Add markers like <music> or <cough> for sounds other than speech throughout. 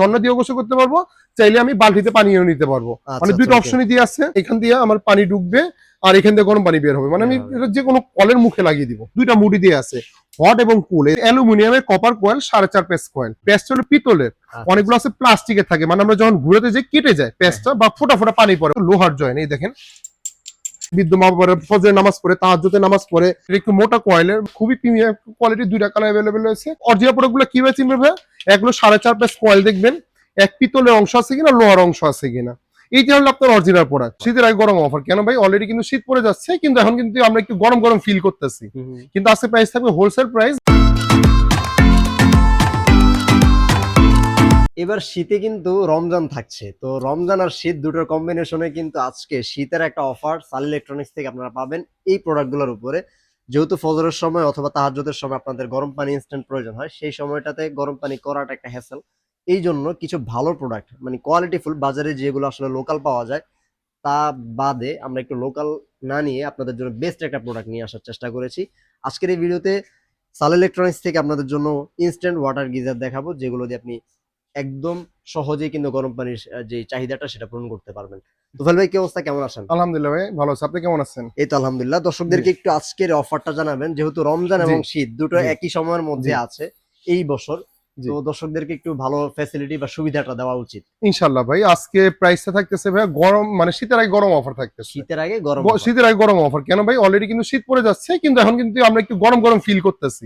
জন্য দিয়ে গোসল করতে পারব। চাইলে আমি বালতিতে পানিও নিতে পারব। আচ্ছা, মানে দুইটা আচ্ছা, অপশনই দিয়ে আছে। এখান দিয়ে আমার পানি ঢুকবে আর এখান দিয়ে গরম পানি বের হবে। মানে আমি এটা যে কোনো কলের মুখে লাগিয়ে দিব। দুইটা মুডি দিয়ে আছে। হট এবং কুল অ্যালুমিনিয়ামের কপার কয়েল সাড়ে চার পেস কয়েল পেস্ট হলো পিতলের। আচ্ছা, অনেকগুলো আছে প্লাস্টিকের থাকে। মানে আমরা যখন ঘুরেতে যাই কেটে যায় পেস্টটা বা ফোটা ফোটা পানি পড়ে। লোহার জয়েন এই দেখেন। বিদ্যমান পরে ফজরের নামাজ পড়ে তাহাজ্জুদের নামাজ পড়ে এটা একটু মোটা কয়েলের খুবই প্রিমিয়াম কোয়ালিটির দুইটা কালার অ্যাভেলেবেল রয়েছে। অরিজিনাল প্রোডাক্টগুলো কীভাবে চিনবে ভাই এগুলো সাড়ে চার পেস কয়েল দেখবেন এক পিতলের অংশ আছে কিনা লোহার অংশ আছে কিনা। এইটা হলো আপনার অরিজিনাল প্রোডাক্ট শীতের আগে গরম অফার কেন ভাই? অলরেডি কিন্তু শীত পড়ে যাচ্ছে কিন্তু এখন কিন্তু আমরা একটু গরম গরম ফিল করতেছি। কিন্তু আজকে প্রাইস থাকবে হোলসেল প্রাইস এবার শীতে কিন্তু রমজান থাকছে। তো রমজান আর শীত দুটোর কম্বিনেশনে কিন্তু আজকে শীতের একটা অফার সাল ইলেকট্রনিক্স থেকে আপনারা পাবেন এই প্রোডাক্টগুলোর উপরে। যেহেতু ফজরের সময় অথবা তাহাজ্জুদের সময় আপনাদের গরম পানি ইনস্ট্যান্ট প্রয়োজন হয়, সেই সময়টাতে গরম পানি করাটা একটা হ্যাসেল এই জন্য কিছু ভালো প্রোডাক্ট মানে কোয়ালিটিফুল বাজারে যেগুলো আসলে লোকাল পাওয়া যায়, তা বাদে আমরা একটু লোকাল না নিয়ে আপনাদের জন্য বেস্ট একটা প্রোডাক্ট নিয়ে আসার চেষ্টা করেছি। আজকের এই ভিডিওতে সাল ইলেকট্রনিক্স থেকে আপনাদের জন্য ইনস্ট্যান্ট ওয়াটার গিজার দেখাবো, যেগুলো দিয়ে আপনি একদম সহজেই কিন্তু গরম পানির যে চাহিদাটা সেটা পূরণ করতে পারবেন। তোফাল ভাই কি অবস্থা? কেমন আছেন? আলহামদুলিল্লাহ ভাই ভালো আছে। আপনি কেমন আছেন? এই তো আলহামদুলিল্লাহ। দর্শকদেরকে একটু আজকের অফারটা জানাবেন। যেহেতু রমজান এবং শীত দুটো একই সময়ের মধ্যে আছে। এই বছর। তো দর্শকদেরকে একটু ভালো ফ্যাসিলিটি বা সুবিধাটা দেওয়া উচিত। ইনশাল্লাহ ভাই আজকে প্রাইসটা থাকতেছে ভাই গরম মানে শীতের আগে গরম অফার থাকতেছে। শীতের আগে গরম শীতের আগে গরম অফার কেন ভাই? অলরেডি কিন্তু শীত পড়ে যাচ্ছে কিন্তু এখন কিন্তু আমরা একটু গরম গরম ফিল করতেছি।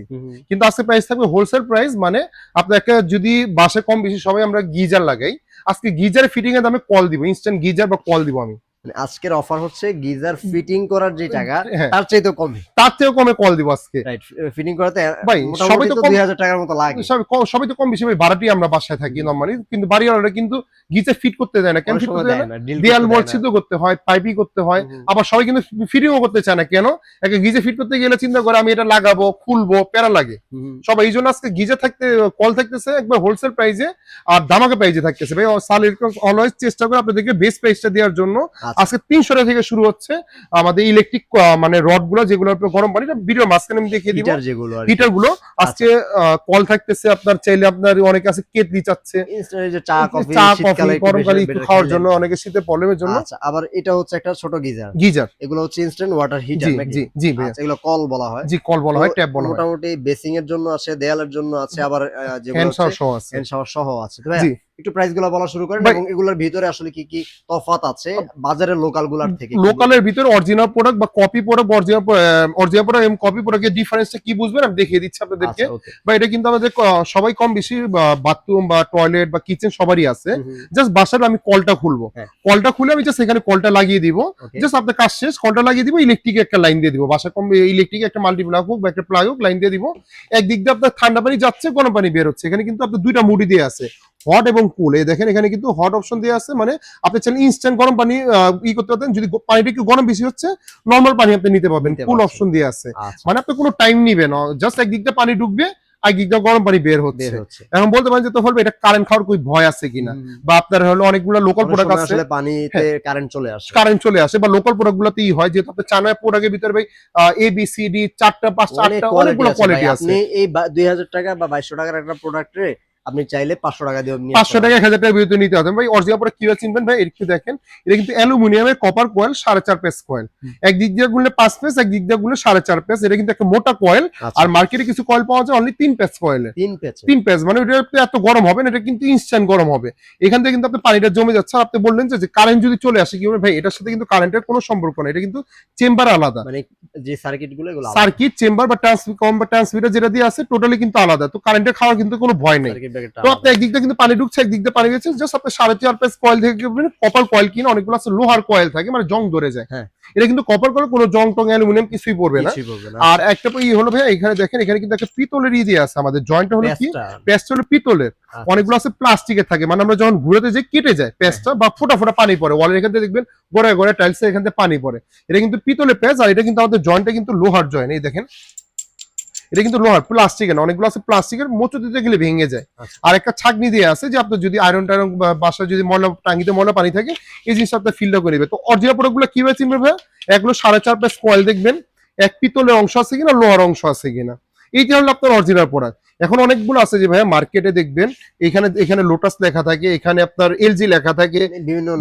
কিন্তু আজকে প্রাইস থাকবে হোলসেল প্রাইস মানে আপনাকে যদি বাসে কম বেশি সবাই আমরা গিজার লাগাই আজকে গিজার ফিটিং এর দামে কল দিব ইনস্ট্যান্ট গিজার বা কল দিব আমি। আজকের অফার হচ্ছে গিজার ফিটিং করার যে টাকা হ্যাঁ। তার চাইতে কমে। তার থেকেও কমে কল দিব আজকে। রাইট ফিটিং করাতে ভাই, সবাই তো তো কম- দুই হাজার টাকার মতো লাগে। সবাই তো কম বেশি ভাই ভাড়াটি আমরা বাসায় থাকি নর্মালি কিন্তু বাড়িওয়ালারা কিন্তু গিজার ফিট করতে দেয় না। কেন ফিট করতে দেয় না? দেয়াল। ছিদ্র করতে হয় পাইপি করতে হয়। আবার সবাই কিন্তু ফিটিংও করতে চায় না। কেন? একটা গিজে ফিট করতে গেলে চিন্তা করে আমি এটা লাগাবো খুলবো প্যারা লাগে। সবাই এই জন্য আজকে গিজে থাকতে কল থাকতেছে একবার হোলসেল প্রাইসে আর দামাকে প্রাইসে থাকতেছে। ভাই সাল অলওয়েজ চেষ্টা করে আপনাদেরকে বেস্ট প্রাইসটা দেওয়ার জন্য। আচ্ছা। আজকে তিনশো টাকা থেকে শুরু হচ্ছে আমাদের ইলেকট্রিক মানে রডগুলো যেগুলো আপনার গরম পানিটা ভিডিও মাঝখানে আমি দেখিয়ে দিব। হিটারগুলো আজকে কল থাকতেছে আপনার চাইলে আপনার অনেকে আছে কেটলি চাচ্ছে। চা কফি গরমকালে একটু খাওয়ার জন্য অনেকে শীতের প্রবলেমের জন্য। আচ্ছা আবার এটা হচ্ছে একটা ছোট গিজার। গিজার। এগুলো হচ্ছে ইনস্ট্যান্ট ওয়াটার হিটার জি জি আচ্ছা, এগুলো কল বলা হয়। জি কল বলা হয় ট্যাপ বলা হয়। মোটামুটি বেসিং এর জন্য আছে দেয়ালের জন্য আছে আবার যেগুলো হ্যান্ড শাওয়ার সহ আছে। হ্যান্ড শাওয়ার সহ আছে। একটু প্রাইসগুলো বলা শুরু করেন এবং এগুলোর ভিতরে আসলে কি কি তফাৎ আছে? বাজারের লোকালগুলার থেকে লোকালের ভিতরে অরিজিনাল প্রোডাক্ট বা copy product original original product এবং কপি প্রোডাক্টের ডিফারেন্সটা কি বুঝবেন? আমি দেখিয়ে দিচ্ছি আপনাদেরকে। আচ্ছা, বা এটা কিন্তু আমাদের সবাই কম বেশি বাথরুম বা টয়লেট বা কিচেন সবারই আছে। জাস্ট বাসার আমি কলটা খুলবো। হ্যাঁ। কলটা খুলে আমি জাস্ট এখানে কলটা লাগিয়ে দিব। জাস্ট আপনার কাজ শেষ কলটা লাগিয়ে দিব ইলেকট্রিক একটা লাইন দিয়ে দিব। বাসা কম ইলেকট্রিক একটা মাল্টি প্লাগ হোক বা একটা প্লাগ হোক লাইন দিয়ে দিব। একদিক দিয়ে আপনার ঠান্ডা পানি যাচ্ছে গরম পানি বের হচ্ছে। এখানে কিন্তু আপনার দুইটা মুডি দিয়ে আছে। হট এবং কুল এই দেখেন এখানে কিন্তু হট অপশন দিয়ে আছে মানে আপনি চাইলে ইনস্ট্যান্ট গরম পানি ই করতে পারতেন। যদি পানিটা একটু গরম বেশি হচ্ছে নর্মাল পানি আপনি নিতে পারবেন। কুল অপশন দিয়ে আছে। আচ্ছা। মানে আপনি কোনো টাইম নিবেন জাস্ট একদিক দিয়ে পানি ঢুকবে আর গরম পানি বের হচ্ছে। এখন বলতে পারেন যে তো বলবে এটা কারেন্ট খাওয়ার કોઈ ভয় আছে কিনা। বা আপনার হলো অনেকগুলো লোকাল প্রোডাক্ট আছে। আসলে পানিতে কারেন্ট চলে আসে। কারেন্ট চলে আসে বা লোকাল প্রোডাক্ট গুলোতেই হয় যেহেতু আপনার চায়না প্রোডাক্টের ভিতরে ভাই এ বি সি ডি চারটা পাঁচ অনেক চারটা কোয়ালিটি অনেকগুলো কোয়ালিটি আছে। আপনি এই দুই হাজার টাকা বা বাইশশো টাকার একটা প্রোডাক্ট আপনি চাইলে পাঁচশো টাকা দিয়ে পাঁচশো টাকা এক হাজার টাকার বিরুদ্ধে নিতে হবে। ভাই অরিজিনাল প্রোডাক্ট কীভাবে চিনবেন ভাই? একটু দেখেন। এটা কিন্তু অ্যালুমিনিয়ামের কপার কয়েল সাড়ে চার পেস কয়েল। একদিক দিয়ে গুনলে পাঁচ পেস একদিক দিয়ে গুনলে সাড়ে চার পেস এটা কিন্তু একটা মোটা কয়েল আচ্ছা, আর মার্কেটে কিছু কয়েল পাওয়া যায় অনলি তিন পেস কয়েলে তিন পেছে তিন পেজ মানে ওটা এত গরম হবে না এটা কিন্তু ইনস্ট্যান্ট গরম হবে। এখান থেকে কিন্তু আপনি পানিটা জমে যাচ্ছে। আর আপনি বললেন যে কারেন্ট যদি চলে আসে কি হবে? ভাই এটার সাথে কিন্তু কারেন্টের কোনো সম্পর্ক নেই। এটা কিন্তু চেম্বার আলাদা। মানে যে সার্কিটগুলো এগুলো সার্কিট চেম্বার বা ট্রান্সফর্ম বা ট্রান্সমিটার যেটা দিয়ে আছে টোটালি কিন্তু আলাদা। তো কারেন্টের খাওয়ার কিন্তু কোনো ভয় নেই। সার্কিট তো আপনি একদিক দিয়ে কিন্তু পানি ঢুকছে একদিক দিয়ে পানি গেছে। জাস্ট আপনি সাড়ে চার কয়েল থেকে কপার কয়েল কিনে অনেকগুলো আছে লোহার কয়েল থাকে মানে জং ধরে যায়। হ্যাঁ। এটা কিন্তু কপার কোনো জং টং অ্যালুমিনিয়াম কিছুই পড়বে না। কিছুই বলবে না। আর একটা ই হলো ভাই এখানে দেখেন এখানে কিন্তু একটা পিতলের ই দিয়ে আছে আমাদের। জয়েন্টটা হলো কি? হলো পিতলের। আচ্ছা। অনেকগুলো আছে প্লাস্টিকের থাকে মানে আমরা যখন ঘুরেতে যাই কেটে যায় পেস্টটা বা ফোটা ফোটা পানি পড়ে। ওয়ালের এখান থেকে দেখবেন গোড়ায় গোড়ায় টাইলসে এখান থেকে পানি পড়ে। এটা কিন্তু পিতলের পেস্ট আর এটা কিন্তু আমাদের জয়েন্টটা কিন্তু লোহার জয়েন্ট এই দেখেন এটা কিন্তু লোহার প্লাস্টিকের না অনেকগুলো আছে প্লাস্টিকের মোচু দিতে গেলে ভেঙে যায়। আচ্ছা। আর একটা ছাকনি দিয়ে আছে যে আপনার যদি আয়রন টায়রন বা বাসায় যদি ময়লা টাঙ্গিতে ময়লা পানি থাকে এই জিনিসটা আপনার ফিল্টার করে নেবে তো অরিজিনাল প্রোডাক্টগুলো কীভাবে চিনবে ভাই এগুলো সাড়ে চার পেস কয়েল দেখবেন এক পিতলের অংশ আছে কিনা লোহার অংশ আছে কিনা? এইটা হলো আপনার অরিজিনাল প্রোডাক্ট এখন অনেকগুলো আছে যে ভাইয়া মার্কেটে দেখবেন এখানে এখানে লোটাস লেখা থাকে এখানে আপনার এলজি লেখা থাকে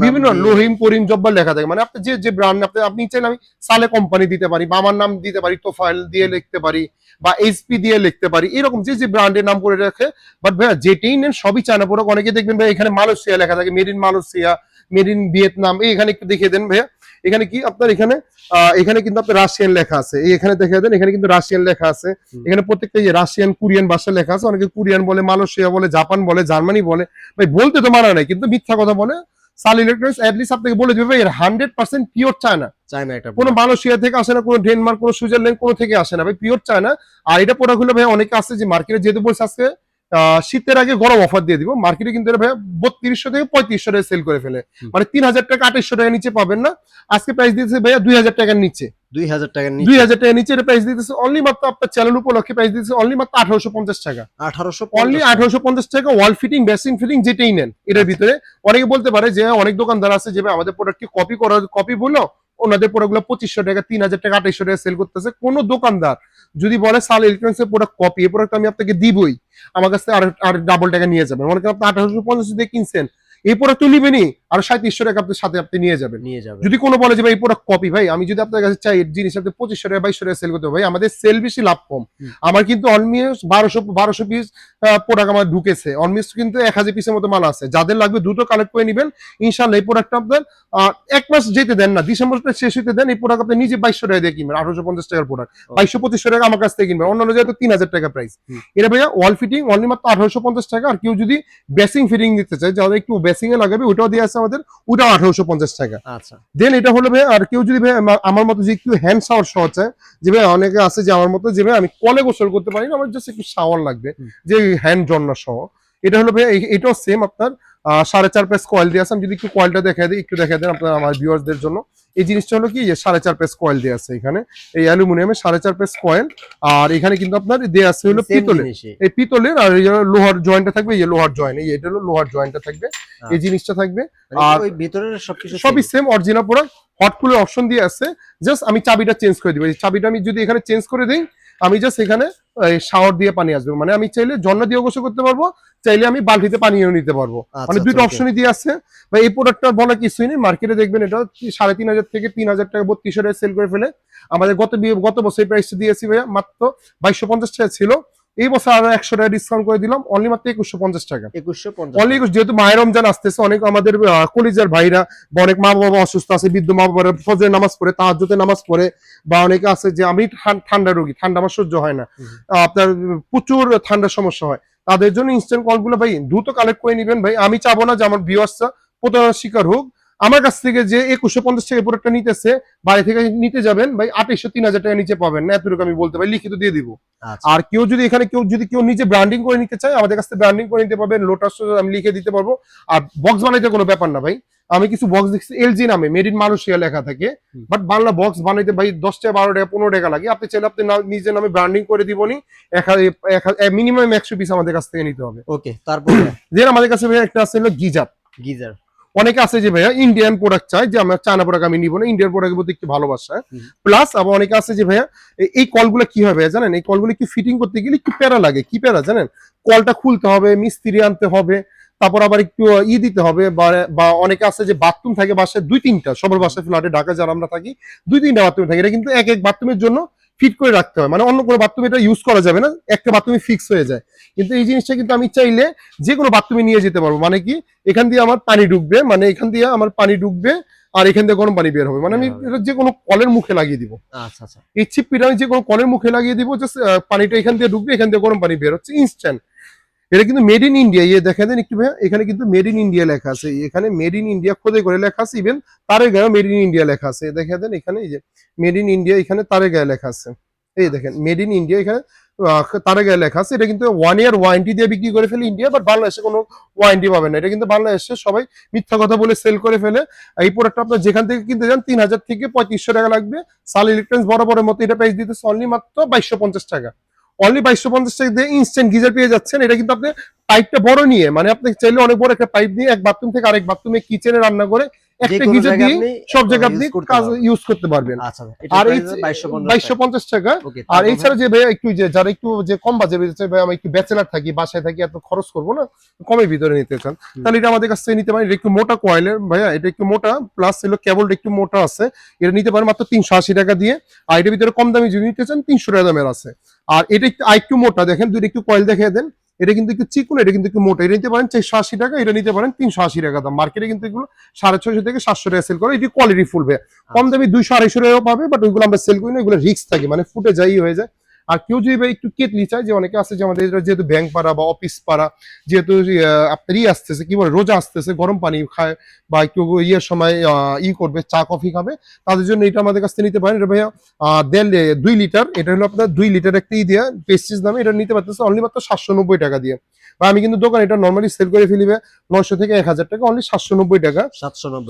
বিভিন্ন লোহিম পরিম জব্বার লেখা থাকে। মানে আপনি যে যে ব্র্যান্ড আপনি আপনি চাইলে আমি সালে কোম্পানি দিতে পারি বা আমার নাম দিতে পারি তোফাইল দিয়ে লিখতে পারি বা এইচপি দিয়ে লিখতে পারি এরকম যে যে ব্র্যান্ডের নাম করে রাখে। বাট ভাইয়া যেটাই নেন সবই চায়না প্রোডাক্ট অনেকে দেখবেন ভাই এখানে মালয়েশিয়া লেখা থাকে made in Malaysia made in Vietnam এখানে একটু দেখিয়ে দেন ভাইয়া। এখানে কি আপনার এখানে এখানে কিন্তু আপনার রাশিয়ান লেখা আছে। এই এখানে দেখে দেন এখানে কিন্তু রাশিয়ান লেখা আছে। এখানে প্রত্যেকটা যে রাশিয়ান কোরিয়ান ভাষা লেখা আছে। অনেকে কোরিয়ান বলে মালয়েশিয়া বলে জাপান বলে জার্মানি বলে। ভাই বলতে তো মানা নাই কিন্তু মিথ্যা কথা বলে। সাল ইলেকট্রনিক্স অ্যাটলিস্ট আপনাকে বলে দেবে ভাই এর hundred percent pure China China একটা কোনো মালয়েশিয়া থেকে আসে না কোনো ডেনমার্ক কোনো সুইজারল্যান্ড কোনো থেকে আসে না ভাই পিওর চায়না আর এটা প্রোডাক্ট হলে ভাই অনেকে আছে যে মার্কেটে যেহেতু বলছে আজকে শীতের আগে গরম অফার দিয়ে দিব। মার্কেটে কিন্তু বত্রিশশো থেকে পঁয়ত্রিশশো টাকা সেল করে ফেলে। মানে তিন হাজার টাকা আঠাইশশো টাকা নিচে পাবেন না। আজকে প্রাইস দিয়েছে ভাইয়া দুই হাজার টাকার নিচে। দুই হাজার টাকার দুই হাজার টাকার নিচে এটা প্রাইস দিতেছে অনলি মাত্র আপনার চ্যানেল উপলক্ষে প্রাইস দিতেছে অনলি মাত্র আঠারোশো পঞ্চাশ টাকা। আঠারোশো অনলি আঠারোশো পঞ্চাশ টাকা ওয়াল ফিটিং বেসিন ফিটিং যেটাই নেন এটার ভিতরে। অনেকে বলতে পারে যে অনেক দোকানদার আছে যে আমাদের প্রোডাক্টকে কপি করা কপি বলল? ওনাদের প্রোডাক্টগুলো পঁচিশশো টাকা, তিন হাজার টাকা আঠাইশো টাকা সেল করতেছে। কোনো দোকানদার যদি বলে, সাল ইলেকট্রনিক্স এর প্রোডাক্ট কপি এই প্রোডাক্ট আমি আপনাকে দিবই। আমার কাছ থেকে আর ডাবল টাকা নিয়ে যাবেন। মনে করেন আপনি আঠারোশো পঞ্চাশ দিয়ে কিনছেন এই প্রোডাক্ট তো নিবেনই। আর সাঁত্রিশশো টাকা আপনার সাথে আপনি নিয়ে যাবেন। নিয়ে যাবে যদি কোনো বলে যে ভাই এই প্রোডাক্ট কপি ভাই আমি যদি আপনার কাছে চাই জিনিস আপনি পঁচিশশো টাকা বাইশশো টাকা সেল করতে ভাই আমাদের সেল বেশি লাভ কম। আমার কিন্তু অলমিস্ট বারোশো বারোশো পিস প্রোডাক্ট আমার ঢুকেছে। অলমিস্ট কিন্তু এক হাজার পিসের মতো মাল আছে। যাদের লাগবে দ্রুত কালেক্ট করে নেবেন। ইনশাল্লাহ এই প্রোডাক্টটা আপনার এক মাস যেতে দেন না। ডিসেম্বরটা শেষ হতে দেন এই প্রোডাক্ট আপনি নিজে বাইশশো টাকা দিয়ে কিনবেন আঠারোশো পঞ্চাশ টাকার প্রোডাক্ট। বাইশশো পঁচিশশো টাকা আমার কাছ থেকে কিনবেন। অন্যান্য জায়গায় তো তিন হাজার টাকা প্রাইস এটা ভাইয়া ওয়াল ফিটিং অনলি মাত্র আঠারোশো পঞ্চাশ টাকা। আর কেউ যদি বেসিং ফিটিং দিতে চায় যাদের একটু বেসিং এ লাগাবে ওটাও দিয়ে আছে আমাদের ওটাও আঠারোশো পঞ্চাশ টাকা। আচ্ছা। দেন এটা হলো ভাই আর কেউ যদি ভাই আমার মতো যে একটু হ্যান্ড শাওয়ার সহ চায় যে ভাই অনেকে আছে যে আমার মতো যে ভাই আমি কলে গোসল করতে পারি না আমার জাস্ট একটু শাওয়ার লাগবে যে হ্যান্ড জন্না সহ এটা হলো ভাই এটাও সেম আপনার সাড়ে চার পেস কয়েল দিয়ে আছে। আমি যদি একটু কয়েলটা দেখা দিই একটু দেখা দেন আপনার আমার ভিউয়ারদের জন্য। এই জিনিসটা হলো কি সাড়ে চার পেস কয়েল দিয়ে আছে এখানে। এই অ্যালুমিনিয়ামের সাড়ে চার পেস কয়েল আর এখানে কিন্তু আপনার দেয়া আছে হলো পিতলের। এই পিতলের আর এই লোহার জয়েন্টটা থাকবে এই লোহার জয়েন্ট এই এটা হলো লোহার জয়েন্টটা থাকবে। এই জিনিসটা থাকবে। মানে আর- ওই ভিতরের সবকিছু সবই সেম অরিজিনাল প্রোডাক্ট হট কুলের অপশন দিয়ে আছে। জাস্ট আমি চাবিটা চেঞ্জ করে দিব। এই চাবিটা আমি যদি এখানে চেঞ্জ করে দিই আমি জাস্ট এখানে শাওয়ার দিয়ে পানি আসবে। মানে আমি চাইলে জন্য দিয়ে গোসল করতে পারব চাইলে আমি বালতিতে পানিও নিতে পারব। আচ্ছা, মানে আচ্ছা, দুটো. অপশনই দিয়ে আছে। বা এই প্রোডাক্টটা বলা কিছুই নেই। মার্কেটে দেখবেন এটা সাড়ে তিন হাজার থেকে তিন হাজার টাকা বত্রিশ হাজার সেল করে ফেলে। আমাদের গত গত বছর প্রাইসটা দিয়েছি ভাইয়া মাত্র বাইশশো পঞ্চাশ টাকা ছিল। এই বছর আরও একশো টাকা ডিসকাউন্ট করে দিলাম। অনলি মাত্র একুশশো পঞ্চাশ টাকা। একুশশো অনলি যেহেতু মায়ের রমজান আসতেছে অনেক আমাদের কলিজার ভাইরা বা অনেক মা বাবা অসুস্থ আছে বৃদ্ধ মা বাবা ফজরের নামাজ পড়ে তাহাজ্জুদে নামাজ পড়ে বা অনেকে আছে যে আমি ঠান্ডা রোগী ঠান্ডা আমার সহ্য হয় না। আপনার প্রচুর ঠান্ডার সমস্যা হয়। তাদের জন্য ইনস্ট্যান্ট কলগুলো ভাই দ্রুত কালেক্ট করে নেবেন ভাই। আমি চাবো না যে আমার ভিউয়ার্সরা প্রতারণার শিকার হোক। আমার কাছ থেকে যে একুশশো পঞ্চাশ টাকা প্রোডাক্টটা নিতেছে বাড়ি থেকে নিতে যাবেন ভাই আঠাইশশো তিন হাজার টাকা নিচে পাবেন। না এতটুকু আমি বলতে পারি লিখিত দিয়ে দিব। আচ্ছা। আর কেউ যদি এখানে কেউ যদি কেউ নিজে ব্র্যান্ডিং করে নিতে চায় আমাদের কাছ থেকে ব্র্যান্ডিং করে নিতে পারবেন লোটাস আমি লিখে দিতে পারব। আর বক্স বানাইতে কোনো ব্যাপার না ভাই। আমি কিছু বক্স দেখছি এলজি নামে মেড ইন মালয়েশিয়া লেখা থাকে। বাট বাংলা বক্স বানাইতে ভাই দশ টাকা বারো টাকা পনেরো টাকা লাগে। আপনি চাইলে আপনি নিজের নামে ব্র্যান্ডিং করে দিবনি। মিনিমাম একশো পিস আমাদের কাছ থেকে নিতে হবে। ওকে তারপরে? <coughs> আমাদের কাছে একটা আছে হলো গিজার। গিজার। অনেকে আছে যে ভাইয়া ইন্ডিয়ান প্রোডাক্ট চাই যে আমরা চায়না প্রোডাক্ট আমি নিব না ইন্ডিয়ান প্রোডাক্টের প্রতি একটু ভালোবাসা। প্লাস আবার অনেকে আছে যে ভাইয়া এই- কলগুলো কি হবে ভাইয়া জানেন? এই কলগুলো কি ফিটিং করতে গেলে একটু প্যারা লাগে। কি প্যারা জানেন? কলটা খুলতে হবে মিস্ত্রি আনতে হবে তারপর আবার একটু ই দিতে হবে বা- বা অনেকে আছে যে বাথরুম থাকে বাসায় দুই তিনটা সবার বাসায় ফ্ল্যাটে ঢাকা যারা আমরা থাকি দুই তিনটা বাথরুম থাকে। এটা কিন্তু এক এক বাথরুমের জন্য ফিট করে রাখতে হয়। মানে অন্য কোনো বাথরুমে এটা ইউজ করা যাবে না একটা বাথরুমে ফিক্স হয়ে যায়। কিন্তু এই জিনিসটা কিন্তু আমি চাইলে যে কোনো বাথরুমে নিয়ে যেতে পারব। মানে কি এখান দিয়ে আমার পানি ঢুকবে মানে এখান দিয়ে আমার পানি ঢুকবে আর এখান দিয়ে গরম পানি বের হবে। মানে আমি এটা যে কোনো কলের মুখে লাগিয়ে দিব। আচ্ছা আচ্ছা। এই ছিপিটা আমি যে কোনো কলের মুখে লাগিয়ে দিব জাস্ট পানিটা এখান দিয়ে ঢুকবে এখান দিয়ে গরম পানি বের হচ্ছে ইনস্ট্যান্ট এটা কিন্তু মেড ইন ইন্ডিয়া ইয়ে দেখা দেন একটু ভাইয়া, এখানে কিন্তু মেড ইন ইন্ডিয়া লেখা আছে। এখানে মেড ইন ইন্ডিয়া খোদে করে লেখা আছে ইভেন তারে গায়ে মেড ইন ইন্ডিয়া লেখা আছে। দেখা দেন এখানে এই যে মেড ইন ইন্ডিয়া এখানে তারে গায়ে লেখা আছে। এই দেখেন মেড ইন ইন্ডিয়া এখানে তারে গায়ে লেখা আছে। এটা কিন্তু ওয়ান ইয়ার ওয়ারেন্টি দিয়ে বিক্রি করে ফেলে ইন্ডিয়া বাট বাংলাদেশে কোনো ওয়ারেন্টি পাবে না। এটা কিন্তু বাংলাদেশে সবাই মিথ্যা কথা বলে সেল করে ফেলে। এই প্রোডাক্টটা আপনার যেখান থেকে কিনতে যান তিন হাজার থেকে পঁয়ত্রিশশো টাকা লাগবে। সাল ইলেকট্রনিক্স বরাবরের মতো এটা প্রাইস দিতেছে অনলি মাত্র বাইশশো পঞ্চাশ টাকা। অনলি বাইশশো পঞ্চাশ টাকা দিয়ে ইনস্ট্যান্ট গিজার পেয়ে যাচ্ছেন। এটা কিন্তু আপনি পাইপটা বড় নিয়ে মানে আপনি চাইলে অনেক বড় একটা পাইপ নিয়ে এক বাথরুম থেকে আরেক বাথরুমে কিচেনে রান্না করে একটা গিজার দিয়ে সব জায়গায় আপনি কাজ ইউজ করতে পারবেন। আচ্ছা আর এই টাকা। ওকে আর এছাড়া যে ভাই একটু যে যারা একটু যে কম বাজে ভাই আমি একটু ব্যাচেলার থাকি বাসায় থাকি এত খরচ করব না কমের ভিতরে নিতে চান। তাহলে এটা আমাদের কাছ থেকে নিতে পারেন। একটু মোটা কয়েলের ভাইয়া এটা একটু মোটা প্লাস হলো কেবলটা একটু মোটা আছে। এটা নিতে পারেন মাত্র তিনশো আশি টাকা দিয়ে। আর এটার ভিতরে কম দামি যদি নিতে চান তিনশো টাকা দামের আছে। আর এটা একটু একটু মোটা দেখেন দুইটা একটু কয়েল দেখে দেন। এটা কিন্তু একটু চিকুন, এটা কিন্তু একটু মোটা। এটা নিতে পারেন চারশো আশি টাকা, এটা নিতে পারেন তিনশো আশি টাকা দাম। মার্কেটে কিন্তু এগুলো সাড়ে ছয়শো থেকে সাতশো টাকা সেল করে, এটি কোয়ালিটি ফুল কম দামি দুইশো, আড়াইশো টাকাও পাবে বাট ওইগুলো আমরা সেল করি না, এগুলো রিক্স থাকে মানে ফুটে যাই, হয়ে যায়। আর কেউ যদি একটু কেটলি চায় যে অনেকে আছে যে আমাদের যেহেতু ব্যাংক পাড়া বা অফিস পাড়া যেহেতু আহ, আপনার ই আসতেছে কি বলে রোজা আসতেছে গরম পানি খায় বা একটু ইয়ের সময় ই করবে চা কফি খাবে তাদের জন্য এটা আমাদের কাছ থেকে নিতে পারেন। এটা ভাইয়া দেড় দুই লিটার এটা হলো আপনার দুই লিটার একটা ই দিয়ে পেস্টিস দামে এটা নিতে পারতেছে অনলি মাত্র সাতশো নব্বই টাকা দিয়ে। আমি কিন্তু দোকান এটা নর্মালি সেল করে ফেলিবে নয়শো থেকে এক হাজার টাকা অনলি সাতশো নব্বই টাকা।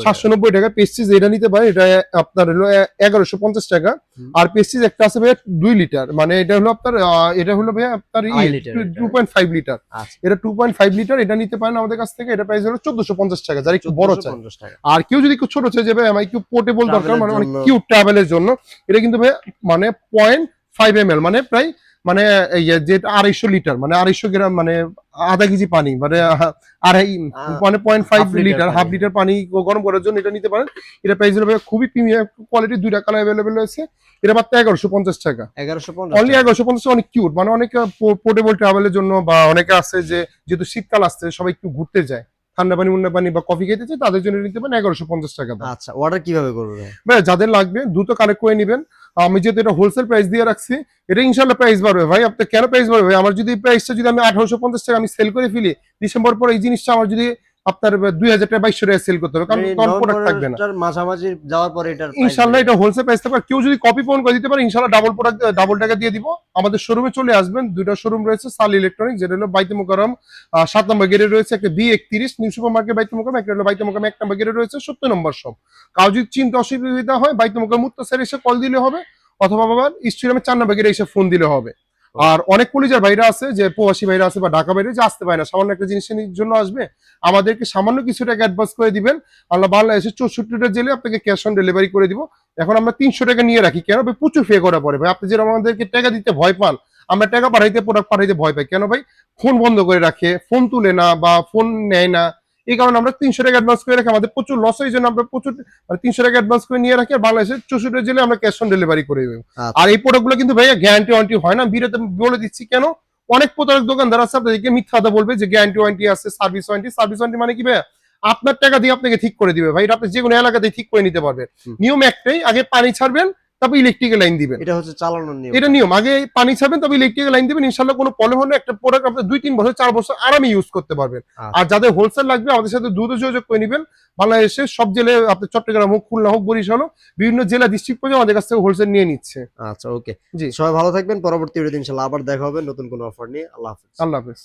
সাতশো নব্বই টাকা। পেস্টিস এটা নিতে পারে এটা আপনার হলো এগারোশো পঞ্চাশ টাকা। আর পেস্টিস একটা আছে ভাইয়া দুই লিটার। মানে এটা হলো আপনার এটা হলো ভাইয়া আপনার টু পয়েন্ট ফাইভ লিটার। এটা টু পয়েন্ট ফাইভ লিটার এটা নিতে পারেন আমাদের কাছ থেকে এটা প্রাইস হলো চোদ্দশো পঞ্চাশ টাকা যারা একটু বড় চায় 1450 টাকা। আর কেউ যদি একটু ছোট চায় যে ভাই আমার একটু পোর্টেবল দরকার মানে। কিউট ট্রাভেলের জন্য এটা কিন্তু ভাইয়া মানে পয়েন্ট ফাইভ এম এল মানে প্রায় মানে যে আড়াইশো লিটার মানে আড়াইশো গ্রাম মানে আধা কেজি পানি মানে আড়াই মানে point five litre half litre পানি গরম করার জন্য এটা নিতে পারেন। এটা প্রাইস খুবই প্রিমিয়াম কোয়ালিটি দুইটা কালার অ্যাভেলেবেল রয়েছে। এটা মাত্র এগারোশো পঞ্চাশ টাকা। এগারোশো অনলি এগারোশো পঞ্চাশ অনেক কিউট মানে অনেক পোর্টেবল ট্রাভেলের জন্য বা অনেকে আছে যে যেহেতু শীতকাল আসছে সবাই একটু ঘুরতে যায়। ঠান্ডা পানি মুন্ডা পানি বা কফি খেতে চায় তাদের জন্য নিতে পারেন এগারোশো পঞ্চাশ টাকা আচ্ছা অর্ডার কীভাবে করবে যাদের লাগবে দ্রুত কালেক্ট করে নেবেন। আমি যেহেতু এটা হোলসেল প্রাইস দিয়ে রাখছি, এটা ইনশাল্লাহ প্রাইস বাড়বে। ভাই, আপনার কেন প্রাইস বাড়বে? আমার যদি প্রাইসটা যদি আমি আঠারোশো পঞ্চাশ টাকা আমি সেল করে ফেলি ডিসেম্বর পর এই জিনিসটা আমার যদি আপনার দুই হাজার টাকা বাইশশো টাকা সেল করতে হবে কারণ মানে তখন প্রোডাক্ট থাকবে না। মাঝামাঝি যাওয়ার পরে price ইনশাল্লাহ এটা হোলসেল প্রাইস থাকবে। কেউ যদি কপি ফোন করে দিতে পারে ইনশাল্লাহ ডাবল প্রোডাক্ট ডাবল টাকা দিয়ে দিব। আমাদের শোরুমে চলে আসবেন দুইটা শোরুম রয়েছে সাল ইলেকট্রনিক যেটা হলো বাইতে মোকারম সাত নম্বর গেটে রয়েছে একটা বি একত্রিশ নিউ সুপার মার্কেট বাইতে মোকাম একটা হলো বাইতে মোকাম এক নম্বর গেটে রয়েছে সত্তর নম্বর সব কাউ যদি চিন্তা অসুবিধা হয় বাইতে মোকাম মুক্ত স্যার এসে কল দিলে হবে অথবা বাবা স্টেডিয়ামে চার নম্বর গেটে এসে ফোন দিলে হবে। আর অনেক কলিজার বাইরে আছে যে প্রবাসী বাইরে আছে বা ঢাকা বাইরে যে আসতে পারে না, সামান্য একটা জিনিসের জন্য আসবে, আমাদেরকে সামান্য কিছু টাকা অ্যাডভান্স করে দিবেন। আল্লাহ বাংলাদেশে চৌষট্টিটা জেলে আপনাকে ক্যাশ অন ডেলিভারি করে দিব। এখন আমরা তিনশো টাকা নিয়ে রাখি, কেন? ভাই, প্রচুর পে করা পরে ভাই, আপনি যেরকম আমাদেরকে টাকা দিতে ভয় পান, আমরা টাকা পাঠাইতে প্রোডাক্ট পাঠাইতে ভয় পাই, কেন ভাই? ফোন বন্ধ করে রাখে ফোন তুলে না বা ফোন নেয় না। এই কারণে আমরা তিনশো টাকা অ্যাডভান্স করে রাখি। আমাদের প্রচুর লস এই জন্য আমরা প্রচুর মানে তিনশো টাকা অ্যাডভান্স করে নিয়ে রাখি। আর বাংলাদেশে চৌষট্টি জেলে আমরা ক্যাশ অন ডেলিভারি করে দেবো। আচ্ছা। আর এই প্রোডাক্টগুলো কিন্তু ভাইয়া গ্যারান্টি ওয়ারেন্টি হয় না। বিরত বলে দিচ্ছি কেন? অনেক প্রতারক দোকানদার আছে আপনাদেরকে মিথ্যা কথা বলবে যে গ্যারান্টি ওয়ারেন্টি আছে সার্ভিস ওয়ারেন্টি সার্ভিস ওয়ারেন্টি মানে কি ভাইয়া? আপনার টাকা দিয়ে আপনাকে ঠিক করে দিবে। ভাই এটা আপনি যে কোনো এলাকাতেই ঠিক করে নিতে পারবেন। নিয়ম একটাই আগে পানি ছাড়বেন তারপর ইলেকট্রিকের লাইন দিবেন। এটা হচ্ছে চালানোর নিয়ম। এটা নিয়ম। আগে পানি ছাড়বেন তবে ইলেকট্রিকের লাইন দিবেন। ইনশাল্লাহ কোনো প্রবলেম হলে একটা প্রোডাক্ট আপনি দুই তিন বছর চার বছর আরামে ইউজ করতে পারবেন। আচ্ছা। আর যাদের হোলসেল লাগবে আমাদের সাথে দ্রুত যোগাযোগ করে নেবেন। বাংলাদেশের সব জেলে আপনি চট্টগ্রাম হোক খুলনা হোক বরিশাল হোক বিভিন্ন জেলা ডিস্ট্রিক্ট পর্যন্ত আমাদের কাছ থেকে হোলসেল নিয়ে নিচ্ছে। আচ্ছা ওকে জি। সবাই ভালো থাকবেন। পরবর্তী ভিডিও ইনশাল্লাহ আবার দেখা হবে। নতুন কোনো অফার নিয়ে। আল্লাহ হাফিজ। আল্লাহ হাফেজ।